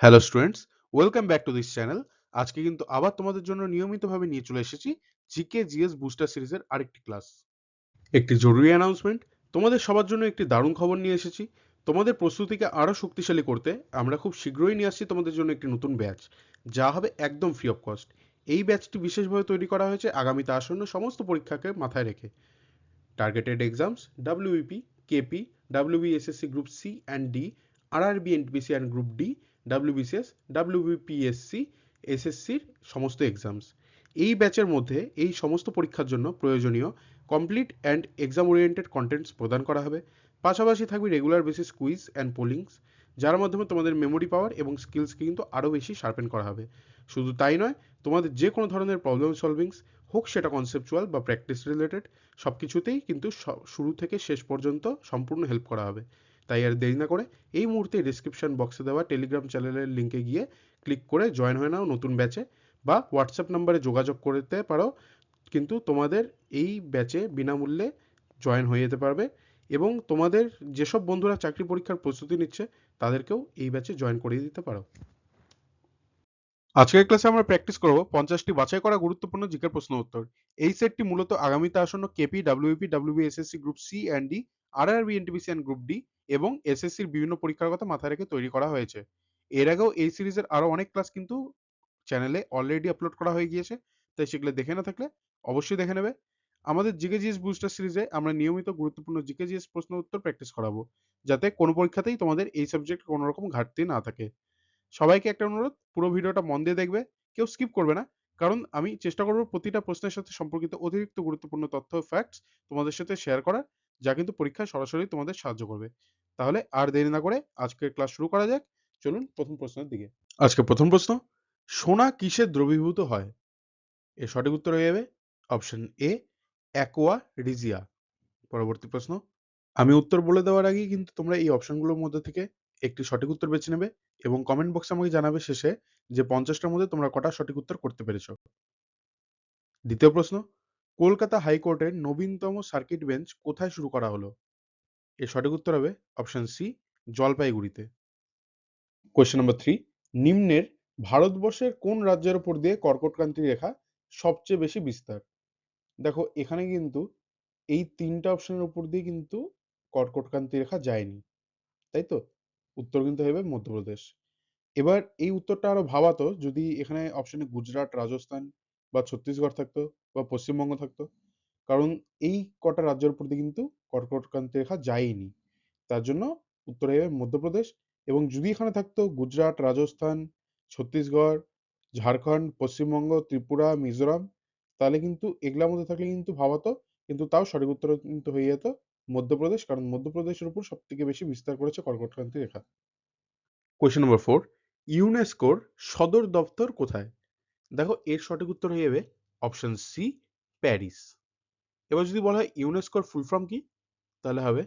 Hello students welcome back to this channel আজকে কিন্তু আবার তোমাদের জন্য নিয়মিতভাবে নিয়ে চলে এসেছি জিকে জিএস বুস্টার সিরিজের আরেকটি ক্লাস একটি জরুরি অ্যানাউন্সমেন্ট তোমাদের সবার জন্য একটি দারুণ খবর নিয়ে এসেছি। তোমাদের প্রস্তুতিকে আরও শক্তিশালী করতে আমরা খুব শীঘ্রই নিয়ে আসছি তোমাদের জন্য একটি নতুন ব্যাচ যা হবে একদম ফ্রি অফ কস্ট এই ব্যাচটি বিশেষভাবে তৈরি করা হয়েছে আগামীতে আসন্ন সমস্ত পরীক্ষাকে মাথায় রেখে। Targeted exams WBP KP WBSSC group C and D RRB NTPC and group D WBCS WBPSC এসএসসির সমস্ত এক্সামস এই ব্যাচের মধ্যে এই সমস্ত পরীক্ষার জন্য প্রয়োজনীয় complete and exam oriented contents প্রদান করা হবে। পাশাপাশি থাকবে regular basis quiz and pollings যার মাধ্যমে তোমাদের মেমোরি পাওয়ার এবং স্কিলসকে কিন্তু আরও বেশি শার্পেন করা হবে। শুধু তাই নয়, তোমাদের যে কোনো ধরনের প্রবলেম সলভিংস হোক সেটা কনসেপচুয়াল বা প্র্যাকটিস রিলেটেড সব কিছুতেই কিন্তু শুরু থেকে শেষ পর্যন্ত সম্পূর্ণ হেল্প করা হবে। তাই আর দেরি না করে এই মুহূর্তে ডিসক্রিপশন বক্সে দেওয়া টেলিগ্রাম চ্যানেলের লিঙ্কে গিয়ে ক্লিক করে জয়েন হয়ে নাও নতুন ব্যাচে বা হোয়াটসঅ্যাপ নাম্বারে যোগাযোগ করতে পারো, কিন্তু তোমাদের এই ব্যাচে বিনামূল্যে জয়েন হয়ে যেতে পারবে এবং তোমাদের যেসব বন্ধুরা চাকরি পরীক্ষার প্রস্তুতি নিচ্ছে তাদেরকেও এই ব্যাচে জয়েন করিয়ে দিতে পারো। আজকের ক্লাসে আমরা প্র্যাকটিস করব পঞ্চাশটি বাছাই করা গুরুত্বপূর্ণ জিকের প্রশ্ন উত্তর। এই সেটটি মূলত আগামীতে আসন্ন KP WBP WBSSC group C and D RRB NTPC and group D এবং এসএসসির বিভিন্ন পরীক্ষার কথা মাথায় রেখে তৈরি করা হয়েছে। এর আগেও এই সিরিজের আরও অনেক ক্লাস কিন্তু চ্যানেলে অলরেডি আপলোড করা হয়ে গিয়েছে, তাই সেগুলো দেখে না থাকলে অবশ্যই দেখে নেবে। আমাদের জিকে জিএস বুস্টার সিরিজে আমরা নিয়মিত গুরুত্বপূর্ণ জিকে জিএস প্রশ্ন উত্তর প্র্যাকটিস করাবো, যাতে কোনো পরীক্ষাতেই তোমাদের এই সাবজেক্ট কোনো রকম ঘাটতি না থাকে। সবাইকে একটা অনুরোধ, পুরো ভিডিওটা মন দিয়ে দেখবে, কেউ স্কিপ করবে না, কারণ আমি চেষ্টা করব প্রতিটা প্রশ্নের সাথে সম্পর্কিত অতিরিক্ত গুরুত্বপূর্ণ তথ্য ফ্যাক্টস তোমাদের সাথে শেয়ার করার। যা কিন্তু পরীক্ষায় সরাসরি তোমাদের সাহায্য করবে। তাহলে আর দেরি না করে আজকের ক্লাস শুরু করা যাক। চলুন প্রথম প্রশ্নের দিকে। আজকে প্রথম প্রশ্ন, সোনা কিসে দ্রবীভূত হয়? এর সঠিক উত্তর হয়ে যাবে অপশন এ অ্যাকোয়া রিজিয়া পরবর্তী প্রশ্ন, আমি উত্তর বলে দেওয়ার আগেই কিন্তু তোমরা এই অপশনগুলোর মধ্যে থেকে একটি সঠিক উত্তর বেছে নেবে এবং কমেন্ট বক্সে আমাকে জানাবে শেষে যে পঞ্চাশটার মধ্যে তোমরা কটা সঠিক উত্তর করতে পেরেছ। দ্বিতীয় প্রশ্ন কলকাতা হাইকোর্টের নবীনতম সার্কিট বেঞ্চ কোথায় শুরু করা হলো? এর সঠিক উত্তর হবে অপশন সি, জলপাইগুড়িতে। কোয়েশ্চেন নম্বর থ্রি নিম্নের ভারতবর্ষের কোন রাজ্যের উপর দিয়ে কর্কটক্রান্তি রেখা সবচেয়ে বেশি বিস্তার? দেখো, এখানে কিন্তু এই তিনটা অপশনের উপর দিয়ে কিন্তু কর্কটক্রান্তি রেখা যায়নি। তাই তো? উত্তর কিন্তু হবে মধ্যপ্রদেশ। এবার এই উত্তরটা আরও ভাবাতো যদি এখানে অপশনে গুজরাট, রাজস্থান বা ছত্তিশগড় থাকতো। বা পশ্চিমবঙ্গ থাকতো। কারণ এই কটা রাজ্যের দিয়ে কিন্তু কর্কটক্রান্তি রেখা যায়নি। তার জন্য উত্তরে মধ্যপ্রদেশ এবং যদি এখানে থাকতো গুজরাট, রাজস্থান, ছত্তিশগড়, ঝাড়খণ্ড, পশ্চিমবঙ্গ, ত্রিপুরা, মিজোরাম, তাহলে কিন্তু এগুলোর মধ্যে থাকলে কিন্তু ভাবাতো, কিন্তু তাও সঠিক উত্তর কিন্তু হয়ে যেত মধ্যপ্রদেশ। কারণ মধ্যপ্রদেশের উপর সব থেকে বেশি বিস্তার করেছে কর্কটক্রান্তি রেখা। কোয়েশ্চেন নম্বর ফোর ইউনেস্কোর সদর দপ্তর কোথায়? দেখো, এর সঠিক উত্তর হয়ে যাবে অপশন সি প্যারিস। এবার যদি বলা হয় ইউনেস্কোর ফুল ফর্ম কি? তাহলে হবে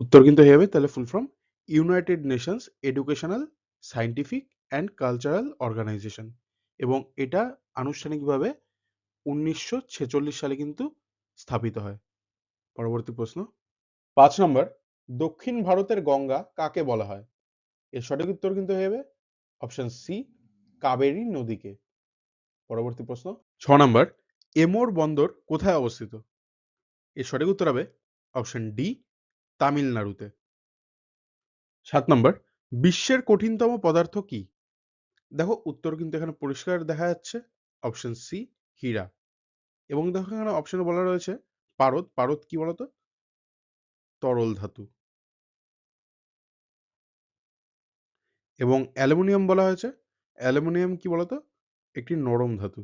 উত্তর কিন্তু হয়ে যাবে তাহলে full form United Nations Educational Scientific and Cultural Organization এবং এটা আনুষ্ঠানিকভাবে উনিশশো ছেচল্লিশ সালে কিন্তু স্থাপিত হয়। পরবর্তী প্রশ্ন। পাঁচ নম্বর, দক্ষিণ ভারতের গঙ্গা কাকে বলা হয়? এর সঠিক উত্তর কিন্তু হয়ে যাবে অপশন সি কাবেরী নদীকে। পরবর্তী প্রশ্ন। ছ নম্বর, এমোর বন্দর কোথায় অবস্থিত? এর সঠিক উত্তর হবে অপশন ডি তামিলনাড়ুতে। সাত নম্বর, বিশ্বের কঠিনতম পদার্থ কি? দেখো, উত্তর কিন্তু এখানে পরিষ্কার দেখা যাচ্ছে অপশন সি হীরা। এবং দেখো, এখানে অপশনে বলা রয়েছে, পারদ পারদ কি বলতো? তরল ধাতু। এবং অ্যালুমিনিয়াম বলা হয়েছে, অ্যালুমিনিয়াম কি বলতো? একটি নরম ধাতু।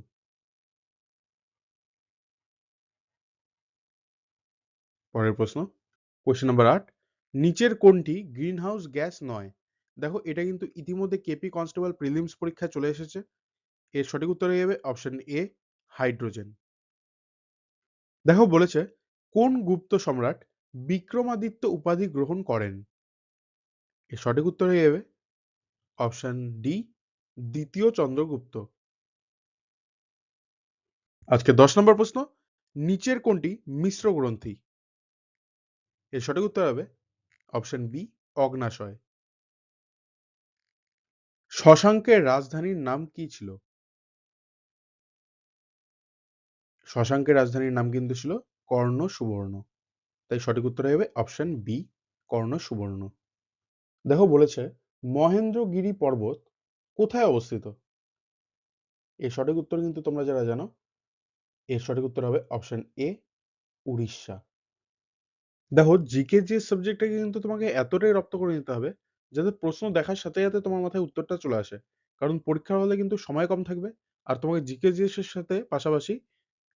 পরের প্রশ্ন। কোশ্চেন নাম্বার আট, নিচের কোনটি গ্রিনহাউস গ্যাস নয়? দেখো, এটা কিন্তু ইতিমধ্যে কেপি কনস্টেবল প্রিলিমস পরীক্ষায় চলে এসেছে। এর সঠিক উত্তর হয়ে যাবে অপশন এ হাইড্রোজেন দেখো, বলেছে, কোন গুপ্ত সম্রাট বিক্রমাদিত্য উপাধি গ্রহণ করেন? এর সঠিক উত্তর হয়ে যাবে অপশন ডি দ্বিতীয় চন্দ্রগুপ্ত। আজকে দশ নম্বর প্রশ্ন, নিচের কোনটি মিশ্র গ্রন্থি? এর সঠিক উত্তর হবে অপশন বি, অগ্নাশয়। শশাঙ্কের রাজধানীর নাম কি ছিল? শশাঙ্কের রাজধানীর নাম কিন্তু ছিল কর্ণ সুবর্ণ তাই সঠিক উত্তর হবে অপশন বি কর্ণ সুবর্ণ দেখো বলেছে, মহেন্দ্রগিরি পর্বত কোথায় অবস্থিত? এর সঠিক উত্তর কিন্তু তোমরা যারা জানো, এর সঠিক উত্তর হবে অপশন এ, উড়িষ্যা। দেখো জিকে যে সাবজেক্টটাকে কিন্তু তোমাকে এতটাই রপ্ত করে নিতে হবে, যাতে প্রশ্ন দেখার সাথে সাথে তোমার মাথায় উত্তরটা চলে আসে। কারণ পরীক্ষার হলে কিন্তু সময় কম থাকবে, আর তোমাকে জিকে জিএস এর সাথে পাশাপাশি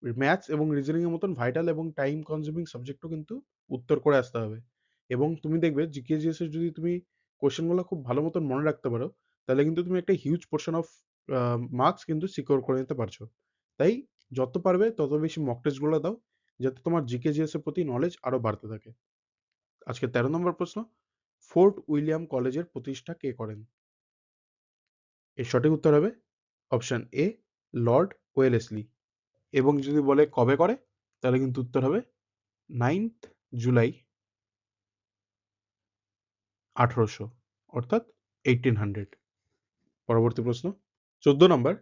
ম্যাথস এবং রিজনিং এর মতন ভাইটাল এবং টাইম কনজিউমিং সাবজেক্টও কিন্তু উত্তর করে আসতে হবে। এবং তুমি দেখবে জিকে জিএস এর যদি তুমি কোশ্চেনগুলো খুব ভালো মতন মনে রাখতে পারো, তাহলে কিন্তু তুমি একটা হিউজ পোর্শন অফ মার্কস কিন্তু সিকিউর করে নিতে পারছ। তাই যত পারবে, তত বেশি মক টেস্টগুলো দাও যাতে তোমার জিকে জিএস এর প্রতি নলেজ আরও বাড়তে থাকে। আজকে তেরো নম্বর প্রশ্ন, ফোর্ট উইলিয়াম কলেজের প্রতিষ্ঠা কে করেন? এর সঠিক উত্তর হবে অপশন এ, লর্ড ওয়েলেসলি। এবং যদি বলে কবে করে, তাহলে কিন্তু উত্তর হবে নাইনথ জুলাই আঠারোশো, অর্থাৎ এইটিন হান্ড্রেড পরবর্তী প্রশ্ন, চোদ্দ নম্বর,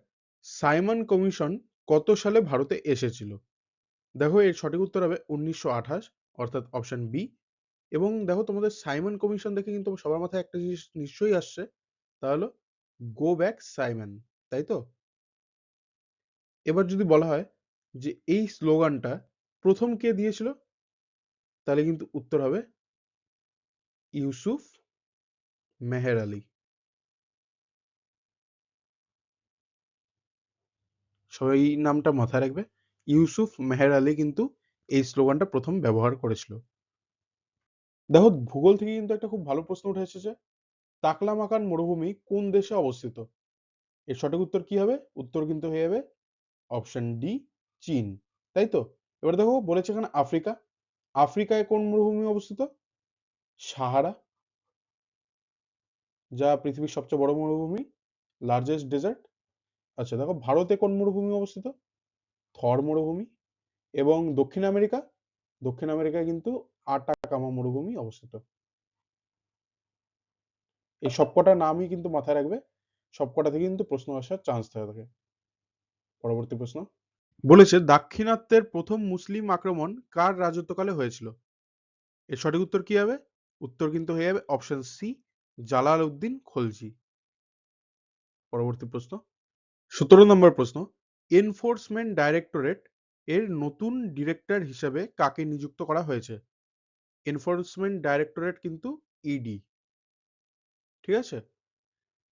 সাইমন কমিশন কত সালে ভারতে এসেছিল? দেখো এর সঠিক উত্তর হবে উনিশশো আঠাশ, অর্থাৎ অপশন বি এবং দেখো তোমাদের সাইমন কমিশন দেখে কিন্তু সবার মাথায় একটা জিনিস নিশ্চয়ই আসছে, তা হলো গো ব্যাক সাইমন, তাই তো? এবার যদি বলা হয় যে এই স্লোগানটা প্রথম কে দিয়েছিল, তাহলে কিন্তু উত্তর হবে ইউসুফ মেহের আলী। সবাই নামটা মাথায় রাখবে। ইউসুফ মেহের আলী কিন্তু এই স্লোগানটা প্রথম ব্যবহার করেছিল। দেখো, ভূগোল থেকে কিন্তু একটা খুব ভালো প্রশ্ন উঠে এসেছে। তাকলামাকান মরুভূমি কোন দেশে অবস্থিত? এর সঠিক উত্তর কি হবে? উত্তর কিন্তু হয়ে যাবে অপশন ডি চীন। তাই তো? এবার দেখো, বলেছে এখানে আফ্রিকা। আফ্রিকায় কোন মরুভূমি অবস্থিত? সাহারা, যা পৃথিবীর সবচেয়ে বড় মরুভূমি লার্জেস্ট ডেজার্ট আচ্ছা দেখো, ভারতে কোন মরুভূমি অবস্থিত? থর মরুভূমি এবং দক্ষিণ আমেরিকা। দক্ষিণ আমেরিকায় কিন্তু আটাকামা মরুভূমি অবস্থিত। এই সবকটা নামই কিন্তু মাথায় রাখবে। সবকটা থেকে কিন্তু প্রশ্ন আসার চান্স থাকে পরবর্তী প্রশ্ন। বলেছে, দাক্ষিণাত্যের প্রথম মুসলিম আক্রমণ কার রাজত্বকালে হয়েছিল? এর সঠিক উত্তর কি হবে? উত্তর কিন্তু হয়ে যাবে অপশন সি জালাল উদ্দিন খলজি। পরবর্তী প্রশ্ন। সতেরো নম্বর প্রশ্ন এনফোর্সমেন্ট ডাইরেক্টরেট এর নতুন ডিরেক্টর হিসেবে কাকে নিযুক্ত করা হয়েছে? এনফোর্সমেন্ট ডাইরেক্টরেট কিন্তু ইডি ঠিক আছে?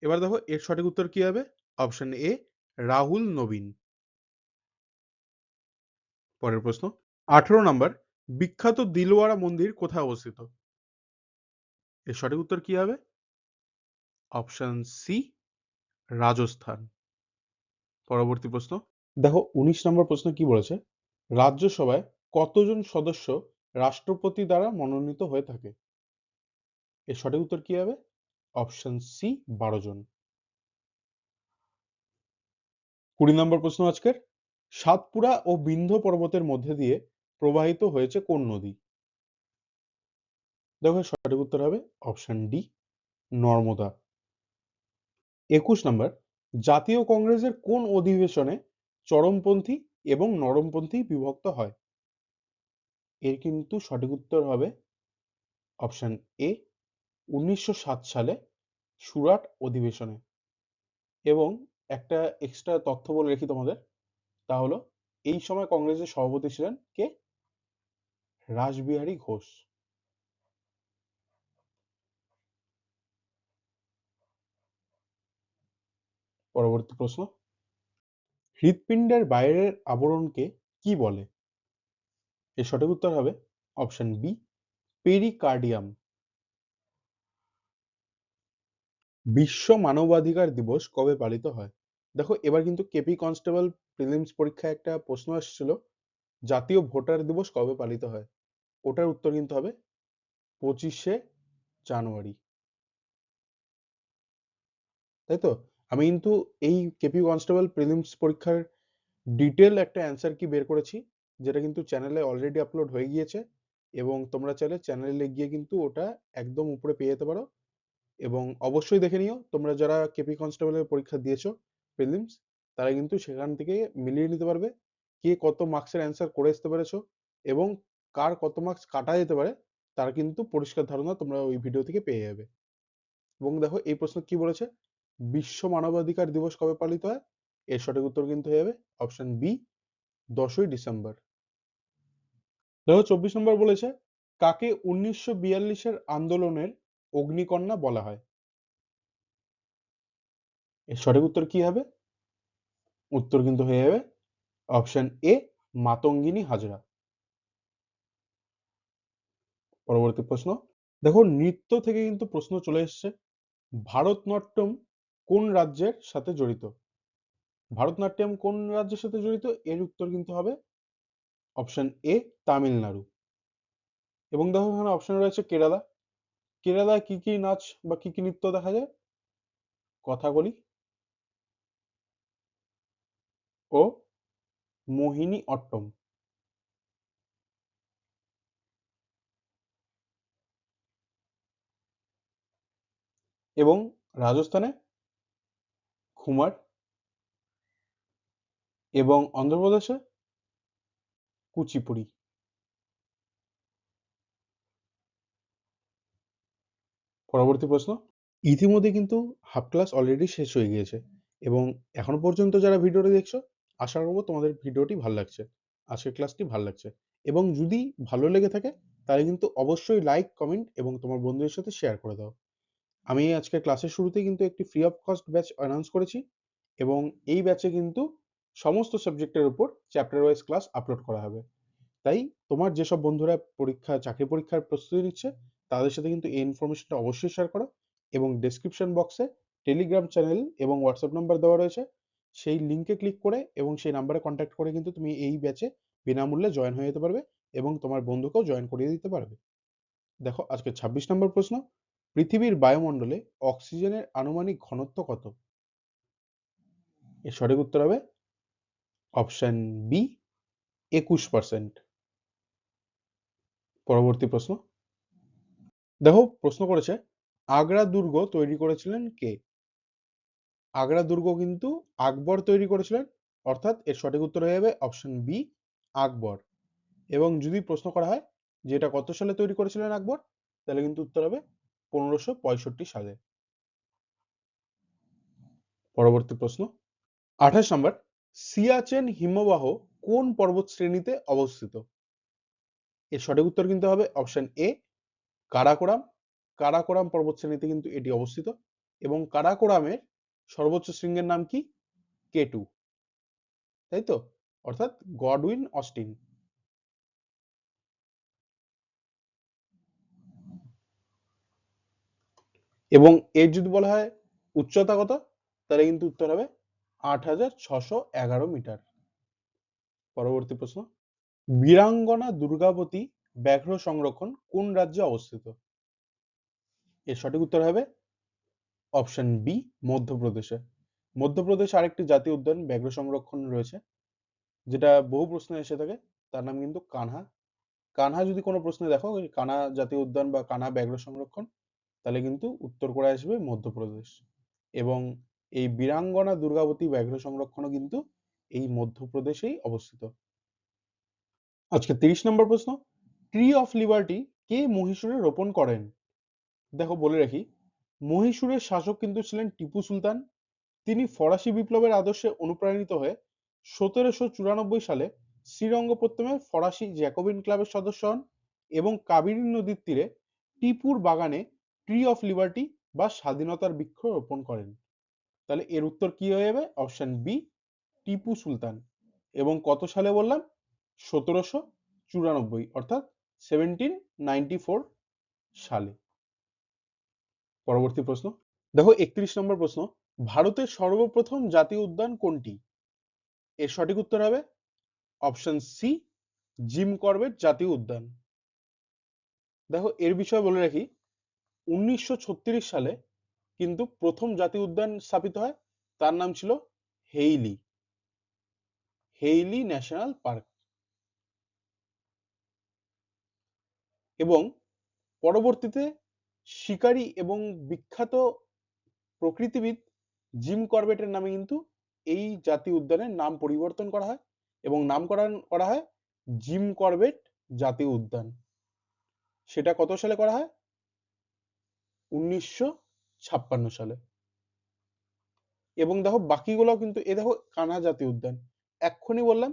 এবার দেখো, এর সঠিক উত্তর কি হবে? Option A, Rahul Nabin. পরের প্রশ্ন, আঠেরো নম্বর, বিখ্যাত দিলওয়ারা মন্দির কোথায় অবস্থিত? এর সঠিক উত্তর কি হবে? Option C, Rajasthan. পরবর্তী প্রশ্ন। দেখো, উনিশ নম্বর প্রশ্ন কি বলেছে? রাজ্যসভায় কতজন সদস্য রাষ্ট্রপতি দ্বারা মনোনীত হয়ে থাকে? এর সঠিক উত্তর কি হবে? অপশন সি বারো জন। কুড়ি নম্বর প্রশ্ন আজকের। সাতপুরা ও বিন্ধ্য পর্বতের মধ্যে দিয়ে প্রবাহিত হয়েছে কোন নদী? দেখো সঠিক উত্তর হবে অপশন ডি নর্মদা। একুশ নম্বর জাতীয় কংগ্রেসের কোন অধিবেশনে চরমপন্থী এবং নরমপন্থী বিভক্ত হয়? এর কিন্তু সঠিক উত্তর হবে অপশন এ, উনিশশো সাত সালে সুরাট অধিবেশনে। এবং একটা এক্সট্রা তথ্য বলে রেখি তোমাদের, তা হলো এই সময় কংগ্রেসের সভাপতি ছিলেন কে? রাসবিহারী ঘোষ। পরবর্তী প্রশ্ন। হৃৎপিণ্ডের বাইরের আবরণকে কি বলে? এর সঠিক উত্তর হবে অপশন বি, পেরিকার্ডিয়াম। বিশ্ব মানবাধিকার দিবস কবে পালিত হয়? দেখো, এবার কিন্তু কেপি কনস্টেবল প্রিলিমস পরীক্ষায় একটা প্রশ্ন এসেছিল, জাতীয় ভোটার দিবস কবে পালিত হয়? ওটার উত্তর কিন্তু হবে পঁচিশে জানুয়ারি। তাই তো? আমি কিন্তু এই কেপি কনস্টেবল প্রিলিমস পরীক্ষার ডিটেল একটা অ্যান্সার কি বের করেছি, যেটা কিন্তু চ্যানেলে অলরেডি আপলোড হয়ে গিয়েছে এবং তোমরা চাইলে চ্যানেলে গিয়ে কিন্তু ওটা একদম উপরে পেয়ে যেতে পারো এবং অবশ্যই দেখে নিও, তোমরা যারা কেপি কনস্টেবলের পরীক্ষা দিয়েছ প্রিলিমস তারা কিন্তু সেখান থেকে মিলিয়ে নিতে পারবে কে কত মার্কসের অ্যান্সার করে আসতে পেরেছ এবং কার কত মার্কস কাটা যেতে পারে, তার কিন্তু পরিষ্কার ধারণা তোমরা ওই ভিডিও থেকে পেয়ে যাবে। এবং দেখো এই প্রশ্ন কি বলেছে? বিশ্ব মানবাধিকার দিবস কবে পালিত হয়? এর সঠিক উত্তর কিন্তু হয়ে যাবে অপশন বি দশই ডিসেম্বর। দেখো চব্বিশ নম্বর বলেছে, কাকে উনিশশো বিয়াল্লিশের আন্দোলনের অগ্নিকন্যা বলা হয়? এর সঠিক উত্তর কি হবে? উত্তর কিন্তু হয়ে যাবে অপশন এ মাতঙ্গিনী হাজরা। পরবর্তী প্রশ্ন, দেখো নৃত্য থেকে কিন্তু প্রশ্ন চলে এসছে, ভারতনাট্যম কোন রাজ্যের সাথে জড়িত? ভারতনাট্যম কোন রাজ্যের সাথে জড়িত? এর উত্তর কিন্তু হবে অপশন এ তামিলনাড়ু। এবং দেখো এখানে অপশন রয়েছে কেরালা। কেরালায় কি কি নাচ বা কি কি নৃত্য দেখা যায়? কথাকলি ও, মোহিনী অট্টম। এবং রাজস্থানে ঘুমার এবং অন্ধ্রপ্রদেশে কুচিপুড়ি। পরবর্তী প্রশ্ন। ইতিমধ্যে কিন্তু হাফ ক্লাস অলরেডি শেষ হয়ে গিয়েছে এবং এখনও পর্যন্ত যারা ভিডিওটি দেখছ, আশা করব তোমাদের ভিডিওটি ভালো লাগছে, আজকের ক্লাসটি ভালো লাগছে। এবং যদি ভালো লেগে থাকে, তাহলে কিন্তু অবশ্যই লাইক কমেন্ট এবং তোমার বন্ধুদের সাথে শেয়ার করে দাও। আমি আজকে ক্লাসের শুরুতেই কিন্তু একটি free of cost batch announce করেছি এবং এই ব্যাচে কিন্তু সমস্ত সাবজেক্টের উপর চ্যাপ্টার ওয়াইজ ক্লাস আপলোড করা হবে। তাই তোমার যেসব বন্ধুরা পরীক্ষা, চাকরি পরীক্ষার প্রস্তুতি নিচ্ছে, তাদের সাথে কিন্তু এই ইনফরমেশনটা অবশ্যই শেয়ার করো এবং ডেসক্রিপশন বক্সে টেলিগ্রাম চ্যানেল এবং হোয়াটসঅ্যাপ নাম্বার দেওয়া রয়েছে, সেই লিঙ্কে ক্লিক করে এবং সেই নাম্বারে কন্ট্যাক্ট করে কিন্তু তুমি এই ব্যাচে বিনামূল্যে জয়েন হয়ে যেতে পারবে এবং তোমার বন্ধুকেও জয়েন করিয়ে দিতে পারবে। দেখো, আজকে ছাব্বিশ নম্বর প্রশ্ন। পৃথিবীর বায়ুমণ্ডলে অক্সিজেনের আনুমানিক ঘনত্ব কত? এর সঠিক উত্তর হবে অপশন বি একুশ পার্সেন্ট পরবর্তী প্রশ্ন। দেখো, প্রশ্ন করেছে, আগ্রা দুর্গ তৈরি করেছিলেন কে? আগ্রা দুর্গ কিন্তু আকবর তৈরি করেছিলেন, অর্থাৎ এর সঠিক উত্তর হয়ে যাবে অপশন বি আকবর। এবং যদি প্রশ্ন করা হয় যে এটা কত সালে তৈরি করেছিলেন আকবর, তাহলে কিন্তু উত্তর হবে পনেরোশো পঁয়ষট্টি সালে। পরবর্তী প্রশ্ন। আঠাশ নম্বর সিয়াচেন হিমবাহ কোন পর্বত শ্রেণীতে অবস্থিত? এর সঠিক উত্তর কিন্তু হবে অপশন এ, কারাকোরাম। কারাকোরাম পর্বত শ্রেণীতে কিন্তু এটি অবস্থিত এবং কারাকোরামের সর্বোচ্চ শৃঙ্গের নাম কি? কে টু তাই তো? অর্থাৎ গডউইন অস্টিন। এবং এর যদি বলা হয় উচ্চতা কত? তাহলে কিন্তু উত্তর হবে আট হাজার ছশো এগারো মিটার। পরবর্তী প্রশ্ন, বীরাঙ্গনা দুর্গাবতী ব্যাঘ্র সংরক্ষণ কোন রাজ্যে অবস্থিত? এর সঠিক উত্তর হবে অপশন বি, মধ্যপ্রদেশে। মধ্যপ্রদেশে আরেকটি জাতীয় উদ্যান ব্যাঘ্র সংরক্ষণ রয়েছে, যেটা বহু প্রশ্নে এসে থাকে, তার নাম কিন্তু কানহা। কানহা যদি কোনো প্রশ্নে দেখো, কানহা জাতীয় উদ্যান বা কানহা ব্যাঘ্র সংরক্ষণ তাহলে কিন্তু উত্তর করে আসবে মধ্যপ্রদেশ। এবং এই বীরাঙ্গনা দুর্গাবতী ব্যাঘ্র সংরক্ষণও কিন্তু এই মধ্যপ্রদেশেই অবস্থিত। আজকে তিরিশ নম্বর প্রশ্ন ট্রি অফ লিবার্টি কে মহীশূরে রোপণ করেন? দেখো বলে রাখি, মহীশূরের শাসক কিন্তু ছিলেন টিপু সুলতান। তিনি ফরাসি বিপ্লবের আদর্শে অনুপ্রাণিত হয়ে সতেরোশো চুরানব্বই সালে শ্রীরঙ্গপত্তমে ফরাসি জ্যাকোবিন ক্লাবের সদস্য হন এবং কাবেরী নদীর তীরে টিপুর বাগানে ট্রি অফ লিবার্টি বা স্বাধীনতার বৃক্ষ রোপণ করেন। তাহলে এর উত্তর কি হয়ে যাবে? Option B Tipu Sultan. এবং কত সালে বললাম? সতেরোশো চুরানব্বই, অর্থাৎ সেভেন্টিন নাইনটি ফোর সালে। পরবর্তী প্রশ্ন। দেখো, একত্রিশ নম্বর প্রশ্ন। ভারতের সর্বপ্রথম জাতীয় উদ্যান কোনটি? এর সঠিক উত্তর হবে অপশন সি জিম করবেট জাতীয় উদ্যান। দেখো, এর বিষয়ে বলে রাখি উনিশশো ছত্রিশ সালে কিন্তু প্রথম জাতীয় উদ্যান স্থাপিত হয়। তার নাম ছিল হেইলি। Hayley national park. এবং পরবর্তীতে শিকারী এবং বিখ্যাত প্রকৃতিবিদ জিম করবেটের নামে কিন্তু এই জাতীয় উদ্যানের নাম পরিবর্তন করা হয় এবং নামকরণ করা হয় জিম করবেট জাতীয় উদ্যান। সেটা কত সালে করা হয়? উনিশশো ছাপ্পান্ন সালে। এবং দেখো বাকিগুলো কিন্তু, এ দেখো কানা জাতীয় উদ্যান। এক্ষুনি বললাম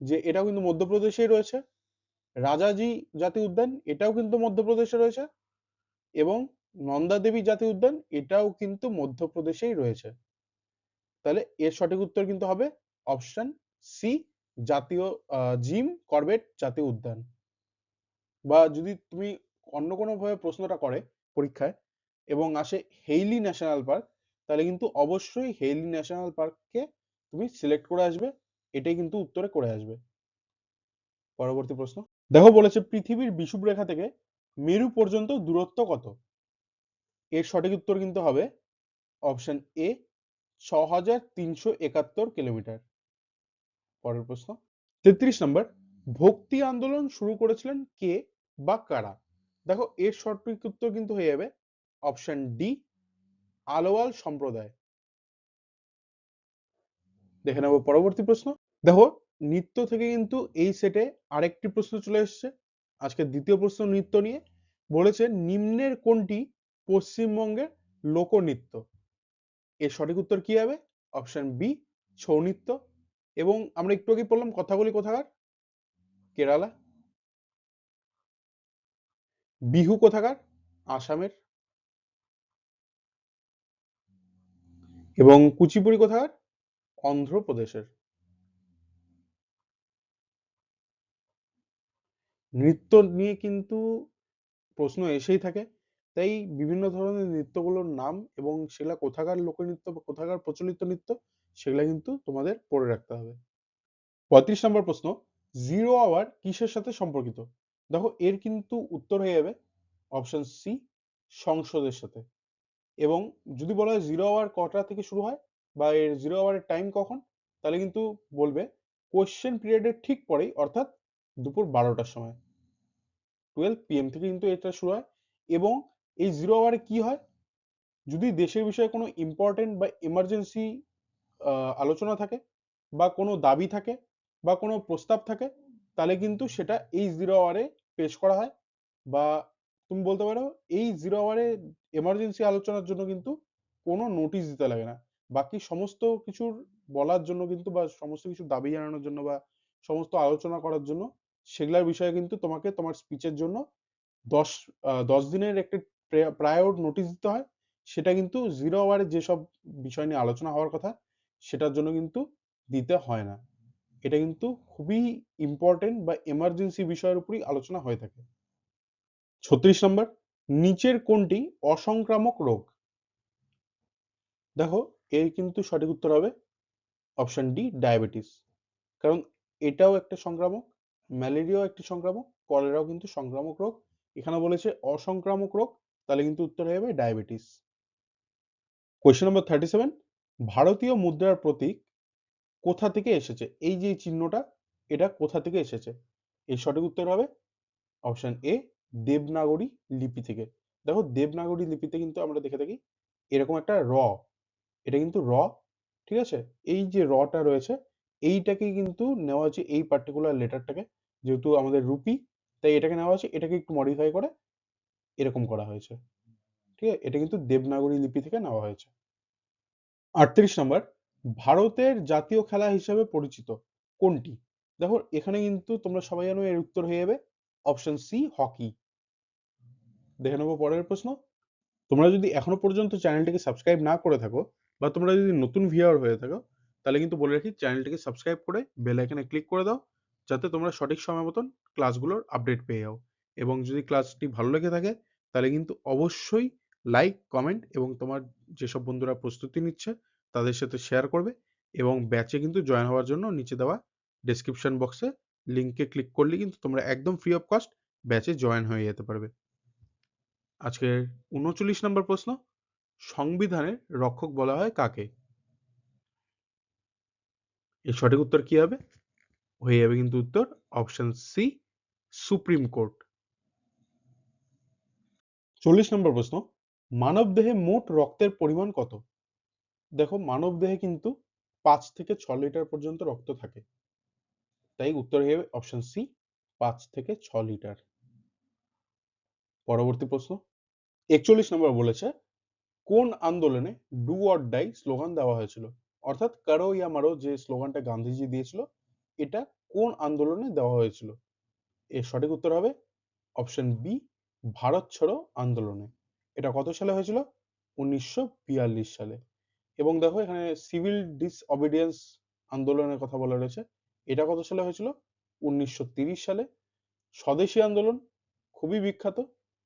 যে এটাও কিন্তু মধ্যপ্রদেশেই রয়েছে। রাজাজি জাতীয় উদ্যান, এটাও কিন্তু মধ্যপ্রদেশে রয়েছে। এবং নন্দা দেবী জাতীয় উদ্যান, এটাও কিন্তু মধ্যপ্রদেশেই রয়েছে। তাহলে এর সঠিক উত্তর কিন্তু হবে অপশন সি, জাতীয় জিম করবেট জাতীয় উদ্যান। বা যদি তুমি অন্য কোনো ভাবে প্রশ্নটা করে পরীক্ষায় এবং আসে হেইলি ন্যাশনাল পার্ক তাহলে কিন্তু অবশ্যই হেইলি ন্যাশনাল পার্ককে তুমি সিলেক্ট করে আসবে, এটাই কিন্তু উত্তরে করে আসবে। পরবর্তী প্রশ্ন। দেখো বলেছে পৃথিবীর বিষুব রেখা থেকে মেরু পর্যন্ত দূরত্ব কত? এর সঠিক উত্তর কিন্তু হবে অপশন এ ছ হাজার তিনশো একাত্তর কিলোমিটার। পরের প্রশ্ন। তেত্রিশ নম্বর, ভক্তি আন্দোলন শুরু করেছিলেন কে বা কারা? দেখো, এর সঠিক উত্তর কিন্তু হয়ে যাবে অপশন ডি আলোয়াল সম্প্রদায়। দেখে নেব পরবর্তী প্রশ্ন। দেখো, নৃত্য থেকে কিন্তু এই সেটে আরেকটি প্রশ্ন চলে এসেছে। আজকে দ্বিতীয় প্রশ্ন নৃত্য নিয়ে। বলেছে, নিম্নের কোনটি পশ্চিমবঙ্গের লোকনৃত্য? এর সঠিক উত্তর কি হবে? অপশন বি ছৌ নৃত্য। এবং আমরা একটু আগে পড়লাম কথাগুলি কোথাকার? কেরালা। বিহু কোথাকার? আসামের। এবং কুচিপুড়ি কোথাকার? অন্ধ্রপ্রদেশের। নৃত্য নিয়ে কিন্তু প্রশ্ন এসেই থাকে। তাই বিভিন্ন ধরনের নৃত্যগুলোর নাম এবং সেগুলা কোথাকার লোকনৃত্য বা কোথাকার প্রচলিত নৃত্য, সেগুলা কিন্তু তোমাদের পড়ে রাখতে হবে। পঁয়ত্রিশ নম্বর প্রশ্ন, জিরো আওয়ার কিসের সাথে সম্পর্কিত? দেখো, এর কিন্তু উত্তর হয়ে যাবে অপশন সি সংসদের সাথে। এবং যদি বলা হয় জিরো আওয়ার কটা থেকে শুরু হয় বা এর জিরো আওয়ারের টাইম কখন, তাহলে কিন্তু বলবে কোয়েশ্চেন পিরিয়ডের ঠিক পরেই, অর্থাৎ দুপুর বারোটার সময়। টুয়েলভ পিএম থেকে কিন্তু এটা শুরু হয় এবং এই জিরো আওয়ারে কি হয়? যদি দেশের বিষয়ে কোনো ইম্পর্টেন্ট বা এমার্জেন্সি আলোচনা থাকে বা কোনো দাবি থাকে বা কোনো প্রস্তাব থাকে, তাহলে কিন্তু সেটা এই জিরো আওয়ারে পেশ করা হয় বা তুমি বলতে পারো এই জিরো আওয়ারে এমার্জেন্সি আলোচনার জন্য কিন্তু কোনো নোটিশ দিতে লাগে না। বাকি সমস্ত কিছুর বলার জন্য কিন্তু বা সমস্ত কিছু দাবি জানানোর জন্য বা সমস্ত আলোচনা করার জন্য সেগুলার বিষয়ে কিন্তু তোমাকে তোমার স্পিচের জন্য দশ দশ দিনের একটা প্রায়র নোটিশ দিতে হয়। সেটা কিন্তু জিরো আওয়ারে যেসব বিষয় নিয়ে আলোচনা হওয়ার কথা সেটার জন্য কিন্তু দিতে হয় না। এটা কিন্তু খুবই ইম্পর্টেন্ট বা এমার্জেন্সি বিষয়ের উপরই আলোচনা হয়ে থাকে। ছত্রিশ নম্বর, নিচের কোনটি অসংক্রামক রোগ? দেখো, এর কিন্তু সঠিক উত্তর হবে অপশন ডি ডায়াবেটিস কারণ এটাও একটা সংক্রামক, ম্যালেরিয়াও একটি সংক্রামক, কলেরাও কিন্তু সংক্রামক রোগ। এখানে বলেছে অসংক্রামক রোগ, তাহলে কিন্তু উত্তর হয়ে যাবে diabetes question number thirty seven ভারতীয় মুদ্রার প্রতীক কোথা থেকে এসেছে? এই যে চিহ্নটা, এটা কোথা থেকে এসেছে? এর সঠিক উত্তর হবে অপশন এ দেবনাগরী লিপি থেকে। দেখো, দেবনাগরী লিপিতে কিন্তু আমরা দেখে থাকি এরকম একটা র। এটা কিন্তু র, ঠিক আছে? এই যে রটা রয়েছে, এইটাকে কিন্তু নেওয়া হয়েছে এই পার্টিকুলার লেটারটাকে যেহেতু আমাদের রুপি, তাই এটাকে নেওয়া হয়েছে, এটাকে একটু মডিফাই করে এরকম করা হয়েছে। ঠিক আছে? এটা কিন্তু দেবনাগরী লিপি থেকে নেওয়া হয়েছে। আটত্রিশ নম্বর ভারতের জাতীয় খেলা হিসেবে পরিচিত কোনটি? দেখো, এখানে কিন্তু তোমরা সবাই জানো এর উত্তর হয়ে যাবে অপশন সি হকি দেখে নেব পরের প্রশ্ন। তোমরা যদি এখনও পর্যন্ত চ্যানেলটিকে সাবস্ক্রাইব না করে থাকো বা তোমরা যদি নতুন ভিউয়ার হয়ে থাকো, তাহলে কিন্তু বলে রাখি চ্যানেলটিকে সাবস্ক্রাইব করে বেল আইকনে ক্লিক করে দাও, যাতে তোমরা সঠিক সময় মতন ক্লাসগুলোর আপডেট পেয়ে যাও। এবং যদি ক্লাসটি ভালো লেগে থাকে, তাহলে কিন্তু অবশ্যই লাইক কমেন্ট এবং তোমার যেসব বন্ধুরা প্রস্তুতি নিচ্ছে তাদের সাথে শেয়ার করবে এবং ব্যাচে কিন্তু জয়েন হওয়ার জন্য নিচে দেওয়া ডেসক্রিপশন বক্সে লিঙ্কে ক্লিক করলে কিন্তু তোমরা একদম ফ্রি অফ কস্ট ব্যাচে জয়েন হয়ে যেতে পারবে। আজকের উনচল্লিশ নম্বর প্রশ্ন, সংবিধানের রক্ষক বলা হয় কাকে? এর সঠিক উত্তর কি হবে? হয়ে যাবে কিন্তু উত্তর অপশন সি সুপ্রিম কোর্ট। চল্লিশ নম্বর প্রশ্ন মানব দেহে মোট রক্তের পরিমাণ কত? দেখো মানব দেহে কিন্তু পাঁচ থেকে ছ লিটার পর্যন্ত রক্ত থাকে। তাই উত্তর যাবে অপশন সি পাঁচ থেকে ছ লিটার। পরবর্তী প্রশ্ন। একচল্লিশ নম্বর বলেছে, কোন আন্দোলনে ডু অর ডাই স্লোগান দেওয়া হয়েছিল? অর্থাৎ কারও ইয়া মারো যে স্লোগানটা গান্ধীজি দিয়েছিল, এটা কোন আন্দোলনে দেওয়া হয়েছিল? এর সঠিক উত্তর হবে অপশন বি ভারত ছাড়ো আন্দোলনে। এটা কত সালে হয়েছিল? উনিশশো বিয়াল্লিশ সালে। এবং দেখো এখানে সিভিল ডিসঅবিডিয়েন্স আন্দোলনের কথা বলা রয়েছে। এটা কত সালে হয়েছিল? উনিশশো সালে। স্বদেশী আন্দোলন, খুবই বিখ্যাত।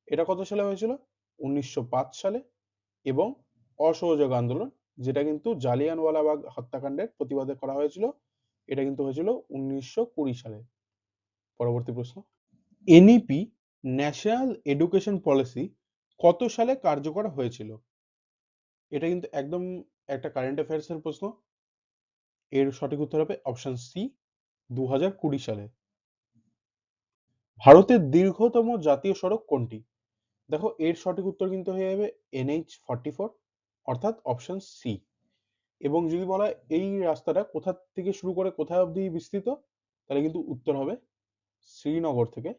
এটা কত সালে হয়েছিল? উনিশশো সালে। এবং অসহযোগ আন্দোলন, যেটা কিন্তু জালিয়ানওয়ালাবাগ হত্যাকাণ্ডের প্রতিবাদে করা হয়েছিল। এটা কিন্তু হয়েছিল উনিশশো কুড়ি সালে। পরবর্তী প্রশ্ন। এনইপি ন্যাশনাল এডুকেশন পলিসি কত সালে কার্যকর হয়েছিল? এটা কিন্তু একদম একটা কারেন্ট অ্যাফেয়ার্স এর প্রশ্ন। এর সঠিক উত্তর হবে অপশন সি দুই হাজার কুড়ি সালে। ভারতের দীর্ঘতম জাতীয় সড়ক কোনটি? দেখো, এর সঠিক উত্তর কিন্তু হয়ে যাবে এনএইচ ফর্টি ফোর অর্থাৎ অপশন সি এবং যদি বলা এই রাস্তাটা কোথা থেকে শুরু করে কোথায় অবধি বিস্তৃত, তাহলে কিন্তু উত্তর হবে শ্রীনগর থেকে।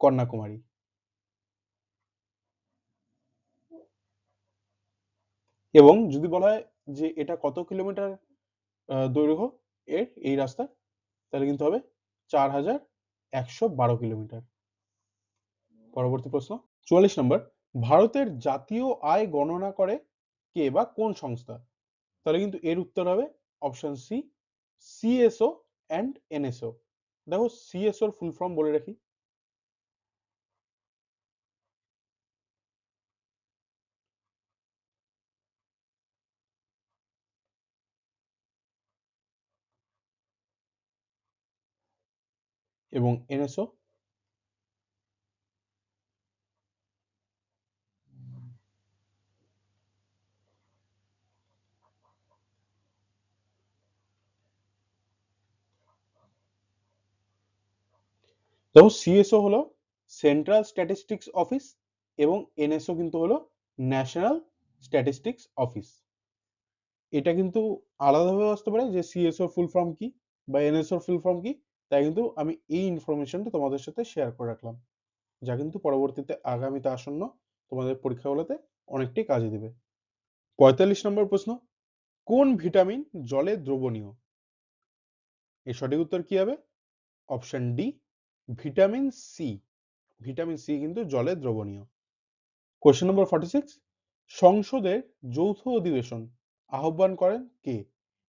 কন্যাকুমারী। এবং যদি বলা হয় যে এটা কত কিলোমিটার দৈর্ঘ্য এর এই রাস্তা, তাহলে কিন্তু হবে চার হাজার একশো বারো কিলোমিটার। পরবর্তী প্রশ্ন, চুয়াল্লিশ নম্বর, ভারতের জাতীয় আয় গণনা করে কে বা কোন সংস্থা? তাহলে কিন্তু এর উত্তর হবে option C CSO and NSO দেখো সিএসও এর ফুল ফর্ম বলে রাখি। এবং এনএসও? দেখো সিএসও হলো সেন্ট্রাল স্ট্যাটিস্টিক্স অফিস এবং এনএসও কিন্তু হলো ন্যাশনাল স্ট্যাটিস্টিক্স অফিস এটা কিন্তু আলাদাভাবে আসতে পারে যে সিএসও ফুল ফর্ম কি বা এনএসও ফুল ফর্ম কি। তাই কিন্তু আমি এই ইনফরমেশনটা তোমাদের সাথে শেয়ার করে রাখলাম। যা কিন্তু পরবর্তীতে আগামীতে আসন্ন তোমাদের পরীক্ষাগুলোতে অনেকটাই কাজে দেবে। পঁয়তাল্লিশ নম্বর প্রশ্ন, কোন ভিটামিন জলে দ্রবণীয়? এর সঠিক উত্তর কি হবে? Option D vitamin C vitamin C কিন্তু জলে দ্রবণীয়। কোশ্চেন নম্বর ফর্টি সিক্স সংসদের যৌথ অধিবেশন আহ্বান করেন কে?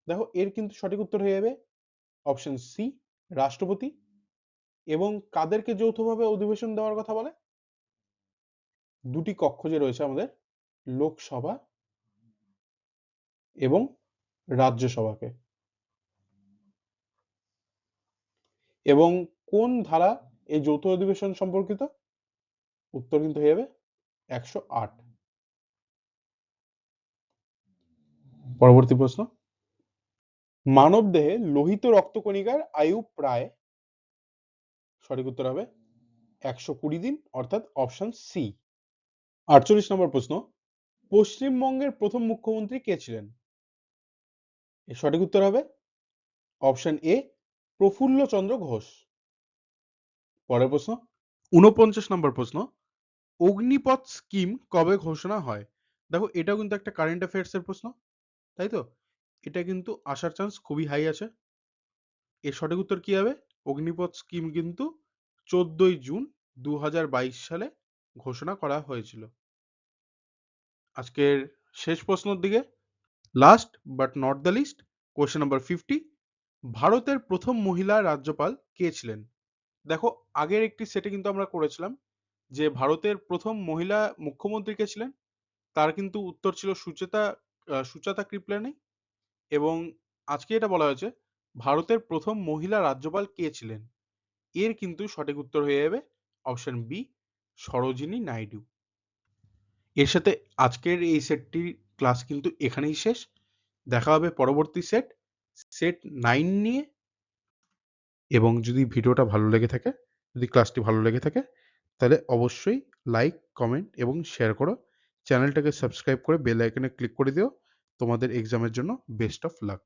দেখো, এর কিন্তু সঠিক উত্তর হয়ে যাবে অপশন সি রাষ্ট্রপতি এবং কাদেরকে যৌথভাবে অধিবেশন দেওয়ার কথা বলে? দুটি কক্ষ যে রয়েছে আমাদের, লোকসভা এবং রাজ্যসভাকে। এবং কোন ধারা এই যৌথ অধিবেশন সম্পর্কিত? উত্তর কিন্তু হয়ে যাবে একশো আট। পরবর্তী প্রশ্ন। মানব দেহে লোহিত রক্তকণিকার আয়ু প্রায়, সঠিক উত্তর হবে একশো কুড়ি দিন, অর্থাৎ অপশন সি আটচল্লিশ নম্বর প্রশ্ন, পশ্চিমবঙ্গের প্রথম মুখ্যমন্ত্রী কে ছিলেন? সঠিক উত্তর হবে অপশন এ প্রফুল্ল চন্দ্র ঘোষ। পরের প্রশ্ন উনপঞ্চাশ নম্বর প্রশ্ন, অগ্নিপথ স্কিম কবে ঘোষণা হয়? দেখো এটাও কিন্তু একটা কারেন্ট অ্যাফেয়ার্স এর প্রশ্ন, তাই তো? এটা কিন্তু আসার চান্স খুবই হাই আছে। এর সঠিক উত্তর কি হবে? অগ্নিপথ স্কিম কিন্তু চোদ্দই জুন দু হাজার বাইশ সালে ঘোষণা করা হয়েছিল। আজকের শেষ প্রশ্নের দিকে। Last but not the least question number fifty ভারতের প্রথম মহিলা রাজ্যপাল কে ছিলেন? দেখো, আগের একটি সেটে কিন্তু আমরা করেছিলাম যে ভারতের প্রথম মহিলা মুখ্যমন্ত্রী কে ছিলেন? তার কিন্তু উত্তর ছিল সুচেতা সুচাতা কৃপলানি এবং আজকে এটা বলা হয়েছে, ভারতের প্রথম মহিলা রাজ্যপাল কে ছিলেন? এর কিন্তু সঠিক উত্তর হয়ে যাবে অপশন বি সরোজিনী নাইডু। এর সাথে আজকের এই সেটটির ক্লাস কিন্তু এখানেই শেষ। দেখা হবে পরবর্তী সেট সেট নাইন নিয়ে। এবং যদি ভিডিওটা ভালো লেগে থাকে, যদি ক্লাসটি ভালো লেগে থাকে, তাহলে অবশ্যই লাইক কমেন্ট এবং শেয়ার করো। চ্যানেলটাকে সাবস্ক্রাইব করে বেল আইকনে ক্লিক করে দিও। তোমাদের এক্সামের জন্য বেস্ট অফ লাক